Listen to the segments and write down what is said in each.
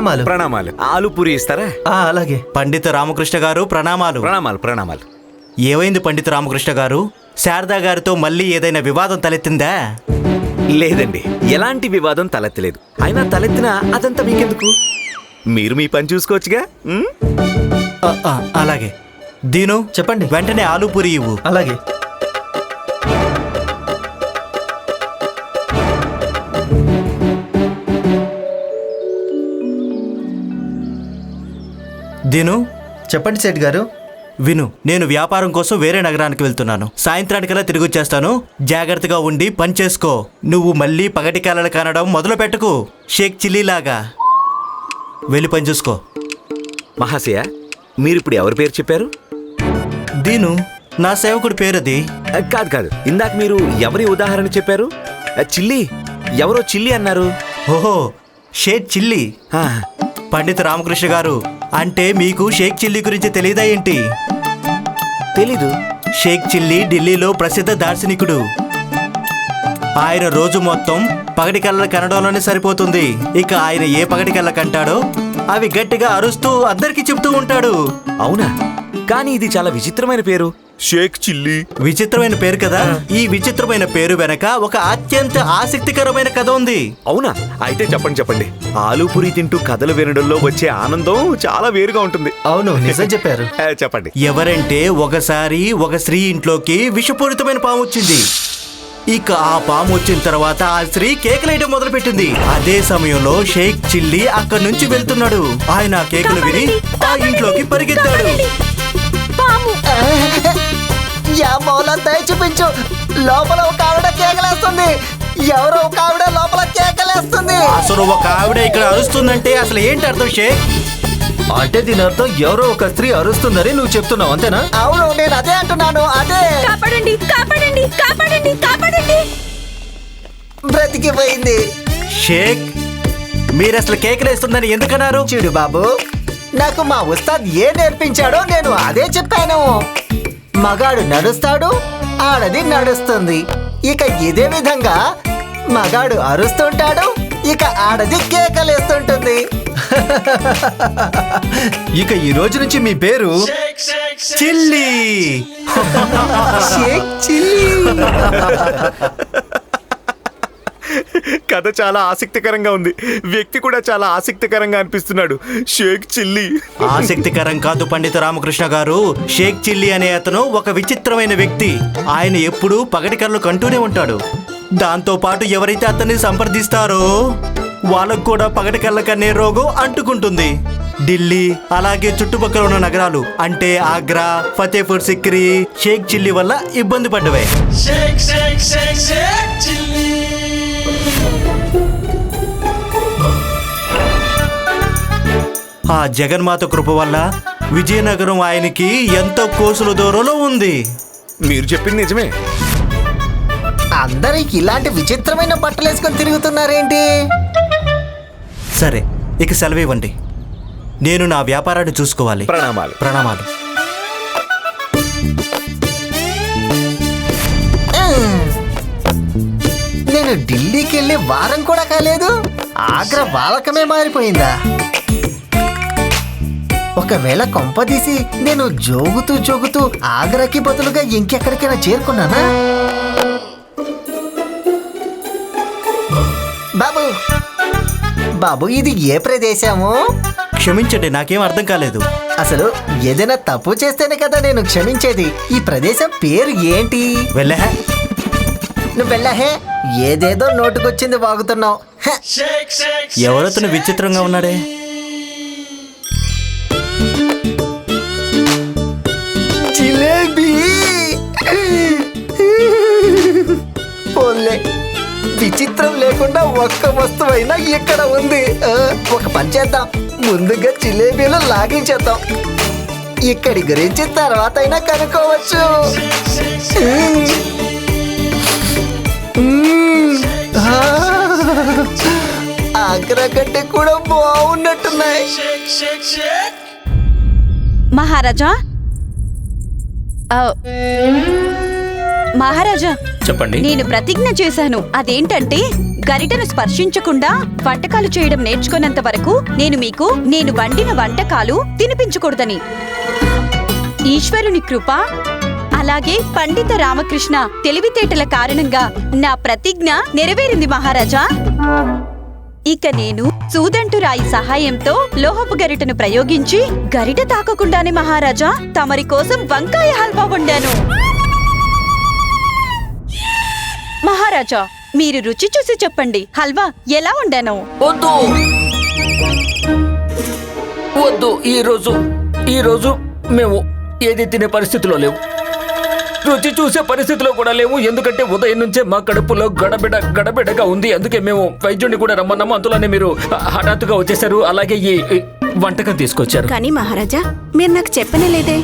ప్రణామాలు. ప్రణామాలు. ఆలు పూరి ఇస్తారా? ఆ, అలాగే. పండిత రామకృష్ణ గారు ప్రణామాలు. ప్రణామాలు ప్రణామాలు. ఏమైంది పండిత రామకృష్ణ గారు? శారదా గారితో మళ్ళీ ఏదైనా వివాదం తలెత్తిందా? లేదండి. ఎలాంటి వివాదం తలెత్తలేదు. అయినా తలెత్తినా అదంతా మీకెందుకు? మీరు మీ పని చూసుకోవచ్చుగా? ఉం? ఆ, ఆ, అలాగే. దీను చెప్పండి. వెంటనే ఆలు పూరి ఇవ్వు. అలాగే. దీను చెప్పండి సేట్ గారు. విను నేను వ్యాపారం కోసం వేరే నగరానికి వెళ్తున్నాను. సాయంత్రానికల్లా తిరిగి వచ్చేస్తాను. జాగ్రత్తగా ఉండి పని చేసుకో. నువ్వు మళ్ళీ పగటి కలలు కనడం మొదలు పెట్టుకు షేక్ చిల్లీలాగా. వెళ్ళి పని చూసుకో. మహాశయ మీరిప్పుడు ఎవరి పేరు చెప్పారు? దీను నా సేవకుడి పేరది. కాదు కాదు. ఇందాక మీరు ఎవరి ఉదాహరణ చెప్పారు? చిల్లి. ఎవరో చిల్లి అన్నారు. ఓహో షేక్ చిల్లీ. ఆ, పండిత రామకృష్ణ గారు అంటే మీకు షేక్ చిల్లీ గురించి తెలియదా ఏంటి? తెలీదు. షేక్ చిల్లీ ఢిల్లీలో ప్రసిద్ధ దార్శనికుడు. ఆయన రోజు మొత్తం పగటి కళ్ళ కనడంలోనే సరిపోతుంది. ఇక ఆయన ఏ పగటి కళ్ళ కంటాడో అవి గట్టిగా అరుస్తూ అందరికీ చెప్తూ ఉంటాడు. అవునా? కానీ ఇది చాలా విచిత్రమైన పేరు. షేక్ చిల్లి. విచిత్రమైన పేరు కదా? ఈ విచిత్రమైన పేరు వెనక ఒక అత్యంత ఆసక్తికరమైన కథ ఉంది. అవునా? అయితే చెప్పండి చెప్పండి. ఆలు పూరి తింటూ కథలు వినడంలో వచ్చే ఆనందం చాలా వేరుగా ఉంటుంది. అవును నిజం చెప్పారు. చెప్పండి. ఎవరంటే ఒకసారి ఒక స్త్రీ ఇంట్లోకి విషపూరితమైన పాము వచ్చింది. ఇక ఆ పాము వచ్చిన తర్వాత ఆ స్త్రీ కేకలేయడం మొదలుపెట్టింది. అదే సమయంలో షేక్ చిల్లి అక్కడి నుంచి వెళ్తున్నాడు. ఆయన ఆ కేకలు విని ఆ ఇంట్లోకి పరిగెత్తాడు. పాము యా మౌలా దయ చూపించు. లోపల ఒక ఆవిడ కేకలేస్తుంది. ఎవరో ఒక ఆవిడ లోపల కేకలేస్తుంది. అసలు ఒక ఆవిడ ఇక్కడ అరుస్తుందంటే అసలు ఏంటి అర్థం షేక్ అంటే దీని అర్థం ఎవరో ఒక స్త్రీ అరుస్తుందని నువ్వు చెప్తున్నావు అంతేనా? అవును నేను అదే అంటున్నాను అదే. కాపాడండి కాపాడండి కాపాడండి కాపాడండి. బ్రతికిపోయింది. షేక్ మీరు అసలు కేకలేస్తుందని ఎందుకన్నారు? చూడు బాబు నాకు మా ఉస్తాద్ ఏ నేర్పించాడో నేను అదే చెప్పాను. మగాడు నడుస్తాడు ఆడది నడుస్తుంది. ఇక ఇదే విధంగా మగాడు అరుస్తుంటాడు ఇక ఆడది కేకలేస్తుంటుంది. ఇక ఈ రోజు నుంచి మీ పేరు చిల్లి. చిల్లీ. కథ చాలా ఆసక్తికరంగా ఉంది. వ్యక్తి కూడా చాలా ఆసక్తికరంగా అనిపిస్తున్నాడు. షేక్ చిల్లి. ఆసక్తికరం కాదు పండిత రామకృష్ణ గారు. షేక్ చిల్లి అనే అతను ఒక విచిత్రమైన వ్యక్తి. ఆయన ఎప్పుడూ పగటి కళ్ళు కంటూనే ఉంటాడు. దాంతో పాటు ఎవరైతే అతన్ని సంప్రదిస్తారో వాళ్ళకు కూడా పగటి కళ్ళ కన్నే రోగం అంటుకుంటుంది. ఢిల్లీ అలాగే చుట్టుపక్కల ఉన్న నగరాలు అంటే ఆగ్రా ఫతేపూర్ సిక్రీ షేక్ చిల్లి వల్ల ఇబ్బంది పడ్డవే. ఆ జగన్మాత కృప వల్ల విజయనగరం ఆయనకి ఎంతో కోసుల దూరంలో ఉంది. మీరు చెప్పింది నిజమే. అందరూ ఇలాంటి విచిత్రమైన బట్టలు వేసుకొని తిరుగుతున్నారేంటి? సరే ఇక సెలవు ఇవ్వండి. నేను నా వ్యాపారాన్ని చూసుకోవాలి. ప్రణామాలు. ప్రణామాలు. నేను ఢిల్లీకి వెళ్ళి వారం కూడా కాలేదు. ఆగ్రా వాలకమే మారిపోయిందా? ఒకవేళ కొంపదీసి నేను జోగుతూ జోగుతూ ఆగ్రాకి బదులుగా ఇంకెక్కడికైనా చేరుకున్నానా? బాబు! బాబు ఇది ఏ ప్రదేశము? క్షమించండి నాకేం అర్థం కాలేదు. అసలు ఏదైనా తప్పు చేస్తేనే కదా నేను క్షమించేది. ఈ ప్రదేశం పేరు ఏంటి? వెళ్ళా నువ్వు వెళ్ళహే? ఏదేదో నోటుకొచ్చింది వాగుతున్నావు. ఎవరతను విచిత్రంగా ఉన్నాడే చిత్రం లేకుండా ఒక్క వస్తువైనా ఇక్కడ ఉంది. ఒక పని చేద్దాం. ముందుగా జిలేబీలు లాగించేద్దాం. ఇక్కడి గురించి తర్వాత అయినా కనుక్కోవచ్చు. ఆగ్రా కంటే కూడా బాగున్నట్టున్నాయి. shake, మహారాజా మహారాజా చెప్పండి. నేను ప్రతిజ్ఞ చేశాను. అదేంటంటే గరిటను స్పర్శించకుండా వంటకాలు చేయడం నేర్చుకున్నంత వరకు నేను మీకు నేను వండిన వంటకాలు తినిపించకూడదని. ఈశ్వరుని కృప అలాగే పండిత రామకృష్ణ తెలివితేటల కారణంగా నా ప్రతిజ్ఞ నెరవేరింది మహారాజా. ఇక నేను సూదంటు రాయి సహాయంతో లోహపు గరిటను ప్రయోగించి గరిట తాకకుండానే మహారాజా తమరి కోసం వంకాయ హల్వా వండాను. మహారాజా మీరు రుచి చూసి చెప్పండి. హల్వా ఎలా వండాను? వద్దు. వద్దు ఈరోజు ఈరోజు మేము ఏది తినే పరిస్థితిలో లేవు. రుచి చూసే పరిస్థితిలో కూడా లేవు. ఎందుకంటే ఉదయం నుంచే మా కడుపులో గడబిడ గడబిడగా ఉంది. అందుకే మేము వైద్యుడిని కూడా రమ్మన్నాము. అందులోనే మీరు హఠాత్తుగా వచ్చేసారు అలాగే ఈ ఈ వంటకం తీసుకొచ్చారు. కానీ మహారాజా మీరు నాకు చెప్పనే లేదే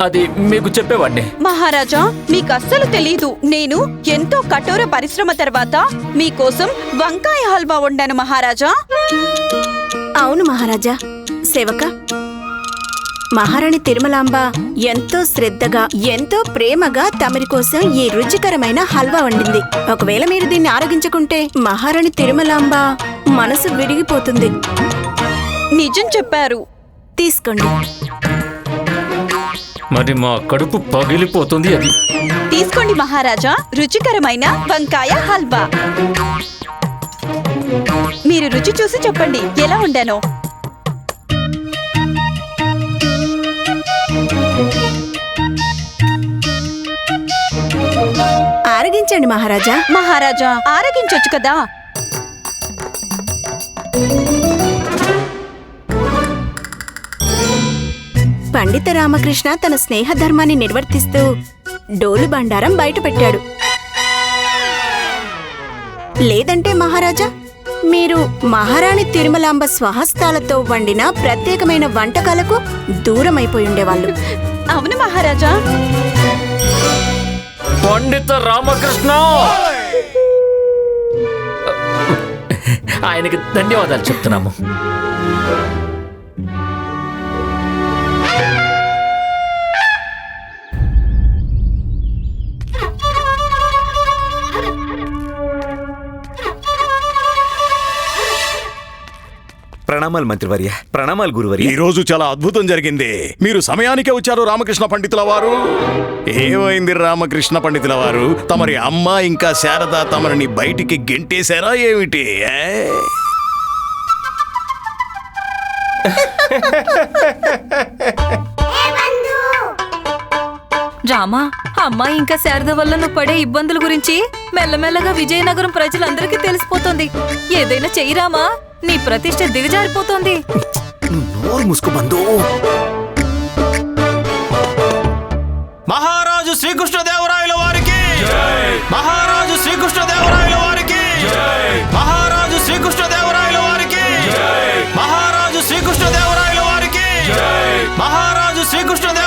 అది మీకు చెప్పేవాడిని. మహారాజా మీకు అస్సలు తెలీదు. నేను ఎంతో కఠోర పరిశ్రమ తర్వాత మీకోసం వంకాయ హల్వా వండాను మహారాజా. అవును మహారాజా. సేవక మహారాణి తిరుమలాంబ ఎంతో శ్రద్ధగా ఎంతో ప్రేమగా తమరి కోసం ఈ రుచికరమైన హల్వా వండింది. ఒకవేళ మీరు దీన్ని ఆరగించుకుంటే మహారాణి తిరుమలాంబ మనసు విడిగిపోతుంది నిజం చెప్పారు. తీసుకోండి. మరి మా కడుపు పగిలిపోతుంది అది. తీసుకోండి మహారాజా రుచికరమైన వంకాయ హల్వా. మీరు రుచి చూసి చెప్పండి ఎలా వండానో. ఆరగించండి మహారాజా. మహారాజా ఆరగించొచ్చు కదా. పండిత రామకృష్ణ తన స్నేహ ధర్మాన్ని నిర్వర్తిస్తూ డోలు బండారం బయట పెట్టాడు లేదంటే మహారాజా మీరు మహారాణి తిరుమలాంబ స్వహస్తాలతో వండిన ప్రత్యేకమైన వంటకాలకు దూరమైపోయి ఉండేవాళ్ళు. అవును మహారాజా. పండిత రామకృష్ణ! ఆయనకి ధన్యవాదాలు చెప్తున్నాము. ప్రణామాలు మంత్రివర్య. ప్రణామాలు గురువర్య. ఈ రోజు చాలా అద్భుతం జరిగింది. మీరు సమయానికే వచ్చారు రామకృష్ణ పండితుల వారు. ఏమైంది రామకృష్ణ పండితుల వారు? తమరి అమ్మ ఇంకా శారద తమరిని బయటికి గెంటేశారా ఏమిటి? రామా అమ్మాయి ఇంకా శారద వల్ల నువ్వు పడే ఇబ్బందుల గురించి మెల్లమెల్లగా విజయనగరం ప్రజలందరికీ తెలిసిపోతుంది. ఏదైనా చెయ్యి రామా? నీ ప్రతిష్ట దిగజారిపోతుంది. నోరు ముసుకుబందు మహారాజు శ్రీకృష్ణదేవరాయల వారికి. మహారాజు శ్రీకృష్ణదేవరాయల వారికి. మహారాజు శ్రీకృష్ణదేవరాయల వారికి. మహారాజు శ్రీకృష్ణదేవరాయల వారికి. మహారాజు శ్రీకృష్ణదేవరాయల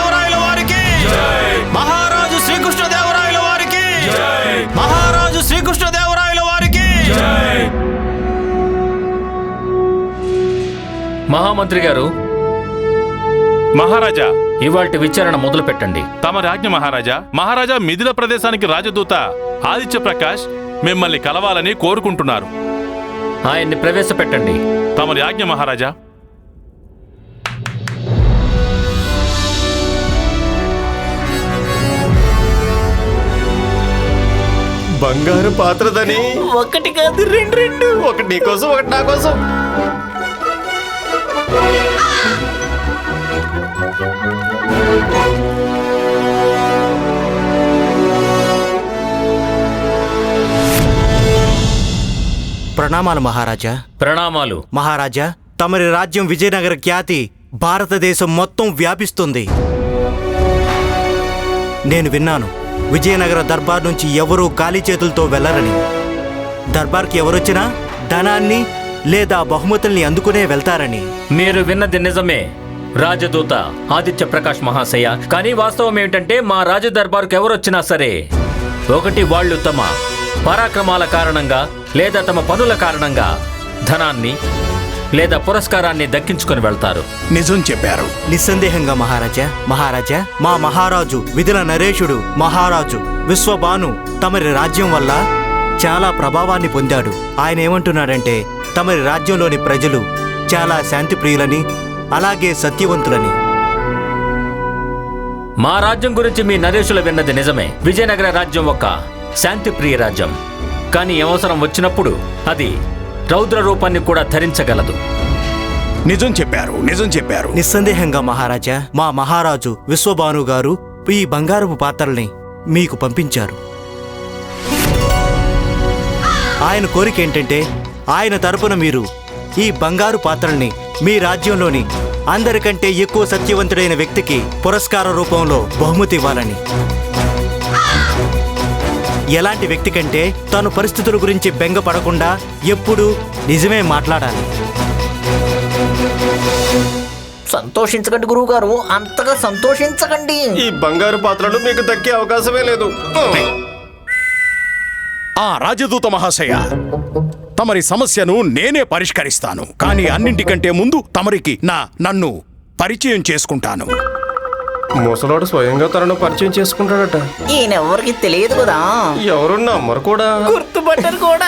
మహామంత్రి గారు మహారాజా ఇవాల్టి విచారణ మొదలు పెట్టండి తమ రాజ్ఞ మహారాజా మహారాజా మిథిల ప్రదేశానికి రాజదూత ఆదిత్య ప్రకాష్ మిమ్మల్ని కలవాలని కోరుకుంటున్నారు. ఆయన్ని ప్రవేశపెట్టండి. తమ రాజ్ఞ మహారాజా. బంగారు పాత్రదని. ఒకటి కాదు రెండు రెండు. ఒకటి నీ కోసం ఒకటి నా కోసం. ప్రణామాలు మహారాజా. ప్రణామాలు. మహారాజా తమరి రాజ్యం విజయనగర ఖ్యాతి భారతదేశం మొత్తం వ్యాపిస్తుంది. నేను విన్నాను విజయనగర దర్బార్ నుంచి ఎవరూ ఖాళీ చేతులతో వెళ్ళరని దర్బార్కి ఎవరొచ్చినా ధనాన్ని లేదా బహుమతుల్ని అందుకునే వెళ్తారని. మీరు విన్నది నిజమే రాజదూత ఆదిత్య ప్రకాష్ మహాశయ. కానీ వాస్తవం ఏమిటంటే మా రాజ దర్బారుకు ఎవరొచ్చినా సరే ఒకటి వాళ్ళు తమ పరాక్రమాల కారణంగా లేదా తమ పనుల కారణంగా ధనాన్ని లేదా పురస్కారాన్ని దక్కించుకొని వెళ్తారు. నిజం చెప్పారు. నిస్సందేహంగా మహారాజా మహారాజా మా మహారాజు విధుల నరేషుడు మహారాజు విశ్వబాను తమరి రాజ్యం వల్ల చాలా ప్రభావాన్ని పొందాడు. ఆయన ఏమంటున్నాడంటే తమరి రాజ్యంలోని ప్రజలు చాలా శాంతిప్రియులని అలాగే సత్యవంతులని. మా రాజ్యం గురించి మీ నరేషులు విన్నది నిజమే. విజయనగర రాజ్యం ఒక శాంతిప్రియ రాజ్యం. కానీ ఏ అవసరం వచ్చినప్పుడు అది రౌద్ర రూపాన్ని కూడా ధరించగలదు. నిజం చెప్పారు నిజం చెప్పారు. నిస్సందేహంగా మహారాజా మా మహారాజు విశ్వభాను గారు ఈ బంగారపు పాత్రల్ని మీకు పంపించారు. ఆయన కోరిక ఏంటంటే ఆయన తరపున మీరు ఈ బంగారు పాత్రల్ని మీ రాజ్యంలోని అందరికంటే ఎక్కువ సత్యవంతుడైన వ్యక్తికి పురస్కార రూపంలో బహుమతి ఇవ్వాలని. ఎలాంటి వ్యక్తి కంటే తాను పరిస్థితుల గురించి బెంగపడకుండా ఎప్పుడూ నిజమే మాట్లాడాలి. సంతోషించకండి గురువు గారు అంతగా సంతోషించకండి. ఈ బంగారు పాత్రలు మీకు దక్కే అవకాశమే లేదు. ఆ రాజదూత మహాశయ తమరి సమస్యను నేనే పరిష్కరిస్తాను. కానీ అన్నింటికంటే ముందు తమరికి నా నన్ను పరిచయం చేసుకుంటాను. ముసలోడు స్వయంగా తనను పరిచయం చేసుకుంటాడట. ఈయన ఎవరికి తెలియదు కదా? ఎవరు నమ్మరు కూడా. గుర్తుపట్టారు కూడా.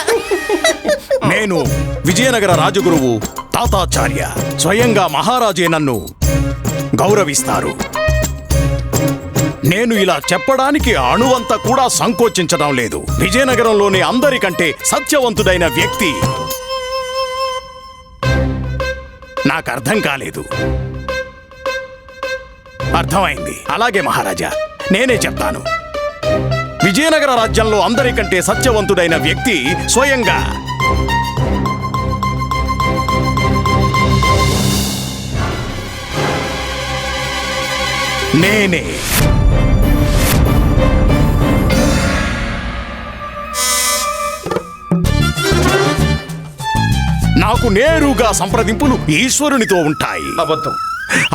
నేను విజయనగర రాజగురువు తాతాచార్య స్వయంగా మహారాజే నన్ను గౌరవిస్తారు. నేను ఇలా చెప్పడానికి అణువంత కూడా సంకోచించడం లేదు. విజయనగరంలోని అందరికంటే సత్యవంతుడైన వ్యక్తి నాకు అర్థం కాలేదు. అర్థమైంది. అలాగే మహారాజా నేనే చెప్తాను. విజయనగర రాజ్యంలో అందరికంటే సత్యవంతుడైన వ్యక్తి స్వయంగా నేనే. నాకు నేరుగా సంప్రదింపులు ఈశ్వరునితో ఉంటాయి. అబద్ధం.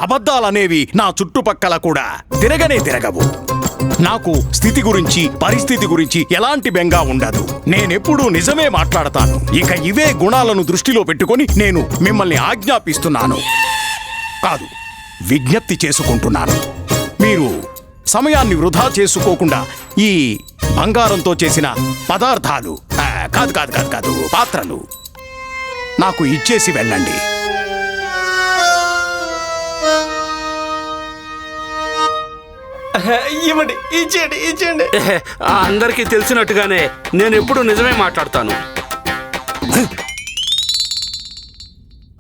అబద్ధాలనేవి నా చుట్టుపక్కల కూడా తిరగనే తిరగవు. నాకు స్థితి గురించి పరిస్థితి గురించి ఎలాంటి బెంగా ఉండదు. నేనెప్పుడూ నిజమే మాట్లాడతాను. ఇక ఇవే గుణాలను దృష్టిలో పెట్టుకొని నేను మిమ్మల్ని ఆజ్ఞాపిస్తున్నాను. కాదు విజ్ఞప్తి చేసుకుంటున్నాను. మీరు సమయాన్ని వృధా చేసుకోకుండా ఈ బంగారంతో చేసిన పదార్థాలు కాదు కాదు కాదు కాదు పాత్రలు నాకు ఇచ్చేసి వెళ్ళండి. ఇవ్వండి ఇచ్చేయండి ఇచ్చేయండి. అందరికీ తెలిసినట్టుగానే నేను ఎప్పుడు నిజమే మాట్లాడతాను.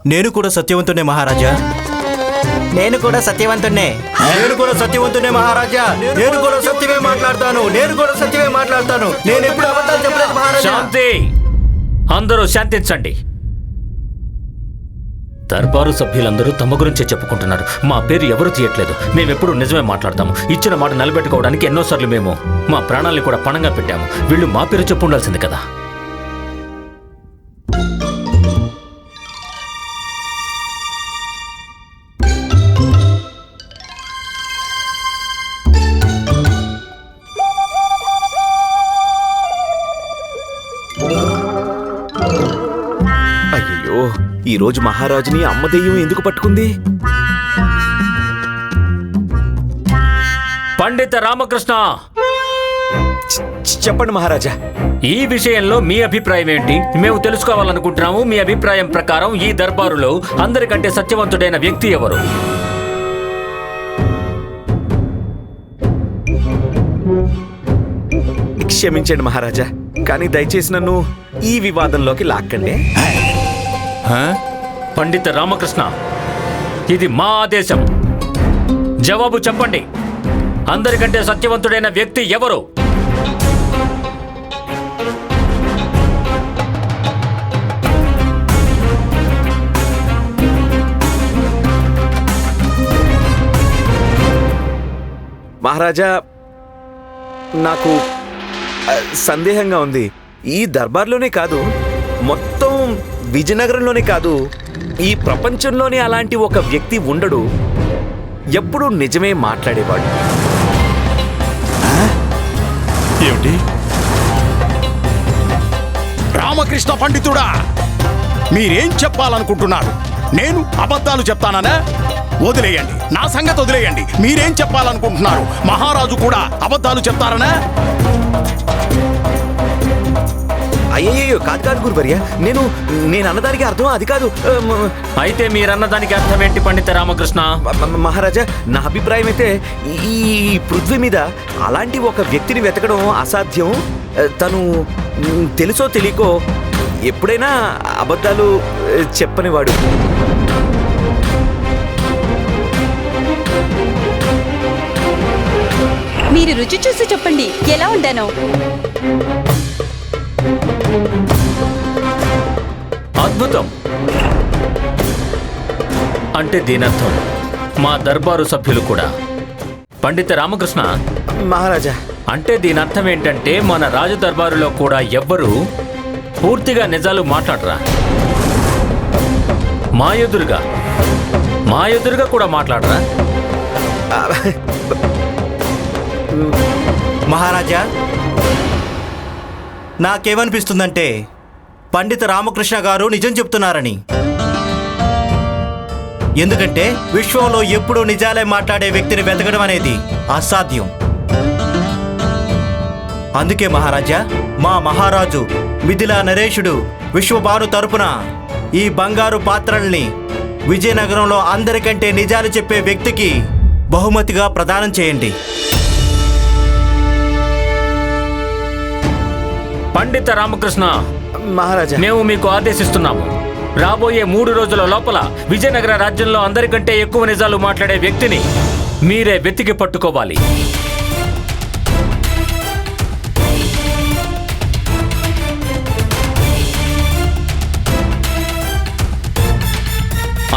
నేను కూడా సత్యవంతుడే మహారాజా. నేను కూడా సత్యవంతుణ్ణే. నేను కూడా సత్యవంతుడే మహారాజా. నేను కూడా సత్యమే మాట్లాడతాను. నేను కూడా సత్యమే మాట్లాడతాను. నేను ఎప్పుడు అబద్ధాలు చెప్పలేదు మహారాజా. శాంతి! అందరూ శాంతించండి. దర్బారు సభ్యులందరూ తమ గురించే చెప్పుకుంటున్నారు. మా పేరు ఎవరు తీయట్లేదు. మేమెప్పుడు నిజమే మాట్లాడతాము. ఇచ్చిన మాట నిలబెట్టుకోవడానికి ఎన్నోసార్లు మేము మా ప్రాణాల్ని కూడా పణంగా పెట్టాము. వీళ్ళు మా పేరు చెప్పు ఉండాల్సింది కదా. ఈ రోజు మహారాజుని అమ్మ దెయ్యం ఎందుకు పట్టుకుంది? పండిత రామకృష్ణ! చెప్పండి మహారాజా. ఈ విషయంలో మీ అభిప్రాయం ఏంటి? మేము తెలుసుకోవాలనుకుంటున్నాము మీ అభిప్రాయం ప్రకారం ఈ దర్బారులో అందరికంటే సత్యవంతుడైన వ్యక్తి ఎవరు? క్షమించండి మహారాజా కానీ దయచేసి నన్ను ఈ వివాదంలోకి లాక్కండి. పండిత రామకృష్ణ. ఇది మా ఆదేశం. జవాబు చెప్పండి. అందరికంటే సత్యవంతుడైన వ్యక్తి ఎవరు? మహారాజా నాకు సందేహంగా ఉంది. ఈ దర్బార్లోనే కాదు మొత్తం విజయనగరంలోనే కాదు ఈ ప్రపంచంలోనే అలాంటి ఒక వ్యక్తి ఉండడు. ఎప్పుడూ నిజమే మాట్లాడేవాడు. ఏమిటి? రామకృష్ణ పండితుడా! మీరేం చెప్పాలనుకుంటున్నారు? నేను అబద్ధాలు చెప్తాననా? వదిలేయండి. నా సంగతి వదిలేయండి. మీరేం చెప్పాలనుకుంటున్నారు? మహారాజు కూడా అబద్ధాలు చెప్తారనా? అయ్యయ్యో కాదు కాదు గురువర్య. నేను నేను అన్నదానికి అర్థం అది కాదు అయితే మీరన్న దానికి అర్థం ఏంటి పండిత రామకృష్ణ? మహారాజా నా అభిప్రాయం అయితే ఈ- పృథ్వీ మీద అలాంటి ఒక వ్యక్తిని వెతకడం అసాధ్యం. తను తెలుసో తెలియకో ఎప్పుడైనా అబద్ధాలు చెప్పనివాడు. మీరు రుచి చూసి చెప్పండి ఎలా ఉండానో. అద్భుతం. అంటే దీనర్థం. మా దర్బారు సభ్యులు కూడా. పండిత రామకృష్ణ. మహారాజా. అంటే దీని అర్థం ఏంటంటే మన రాజు దర్బారులో కూడా ఎవ్వరూ పూర్తిగా నిజాలు మాట్లాడరా. మా ఎదురుగా. మా ఎదురుగా కూడా మాట్లాడరా. మహారాజా. నాకేమనిపిస్తుందంటే పండిత రామకృష్ణ గారు నిజం చెప్తున్నారని. ఎందుకంటే విశ్వంలో ఎప్పుడూ నిజాలే మాట్లాడే వ్యక్తిని వెతకడం అనేది అసాధ్యం. అందుకే మహారాజా మా మహారాజు మిథిలా నరేషుడు విశ్వభాను తరపున ఈ బంగారు పాత్రల్ని విజయనగరంలో అందరికంటే నిజాలు చెప్పే వ్యక్తికి బహుమతిగా ప్రదానం చేయండి. పండిత రామకృష్ణ మహారాజా. మేము మీకు ఆదేశిస్తున్నాము. రాబోయే మూడు రోజుల లోపల విజయనగర రాజ్యంలో అందరికంటే ఎక్కువ నిజాలు మాట్లాడే వ్యక్తిని మీరే వెతికి పట్టుకోవాలి.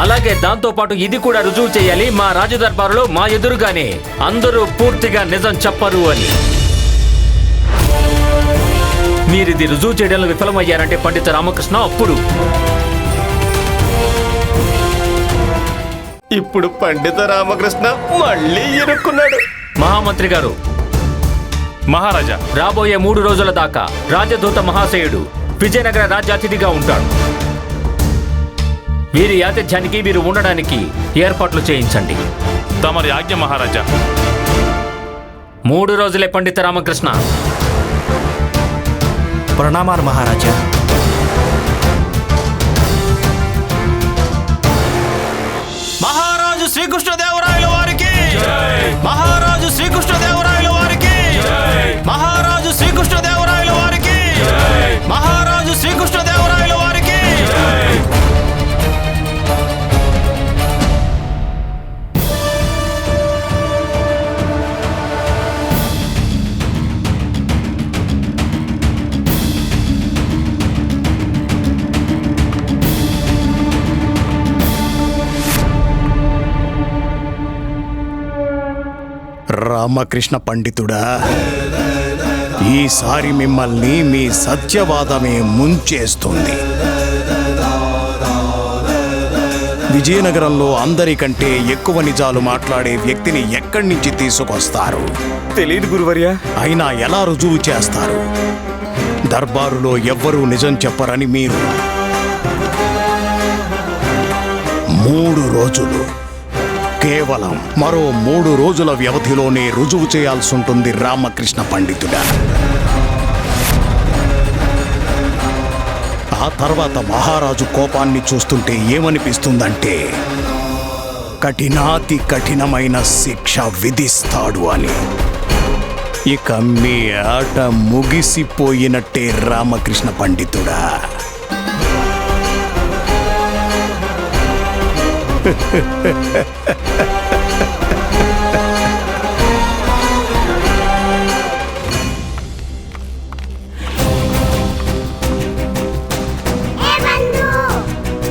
అలాగే దాంతో పాటు ఇది కూడా రుజువు చేయాలి మా రాజదర్బారులో మా ఎదురుగానే అందరూ పూర్తిగా నిజం చెప్పరు అని. మీరిది రుజువు చేయడంలో విఫలమయ్యారంటే పండిత రామకృష్ణ అప్పుడు. ఇప్పుడు పండిత రామకృష్ణ మళ్ళీ ఇరుక్కున్నాడు. మహామంత్రి గారు. మహారాజా. రాబోయే మూడు రోజుల దాకా రాజదూత మహాశయుడు విజయనగర రాజ్యాతిథిగా ఉంటాడు. వీరి ఆతిథ్యానికి వీరు ఉండడానికి ఏర్పాట్లు చేయించండి. తమరి ఆజ్ఞ మహారాజా. మూడు రోజులే పండిత రామకృష్ణ. ప్రణామాలు మహారాజా రామకృష్ణ పండితుడా. ఈసారి మిమ్మల్ని మీ సత్యవాదమే ముంచేస్తుంది. విజయనగరంలో అందరికంటే ఎక్కువ నిజాలు మాట్లాడే వ్యక్తిని ఎక్కడి నుంచి తీసుకొస్తారు? తెలియదు గురువర్య. అయినా ఎలా రుజువు చేస్తారు? దర్బారులో ఎవ్వరూ నిజం చెప్పరని మీరు. మూడు రోజులు. కేవలం మరో మూడు రోజుల వ్యవధిలోనే రుజువు చేయాల్సి ఉంటుంది రామకృష్ణ పండితుడా. ఆ తర్వాత మహారాజు కోపాన్ని చూస్తుంటే ఏమనిపిస్తుందంటే కఠినాతి కఠినమైన శిక్ష విధిస్తాడు అని. ఇక మీ ఆట ముగిసిపోయినట్టే రామకృష్ణ పండితుడా.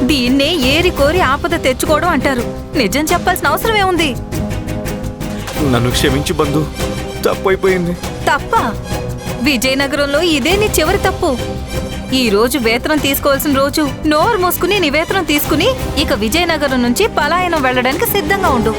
దీన్నే ఏరి కోరి ఆపద తెచ్చుకోవడం అంటారు. నిజం చెప్పాల్సిన అవసరం ఏముంది? నన్ను క్షమించు బంధు. తప్పైపోయింది తప్ప? విజయనగరంలో ఇదే నీ చివరి తప్పు. ఈ రోజు వేతనం తీసుకోవాల్సిన రోజు నోరు మూసుకుని నీ వేతనం తీసుకుని ఇక విజయనగరం నుంచి పలాయనం వెళ్ళడానికి సిద్ధంగా ఉండు.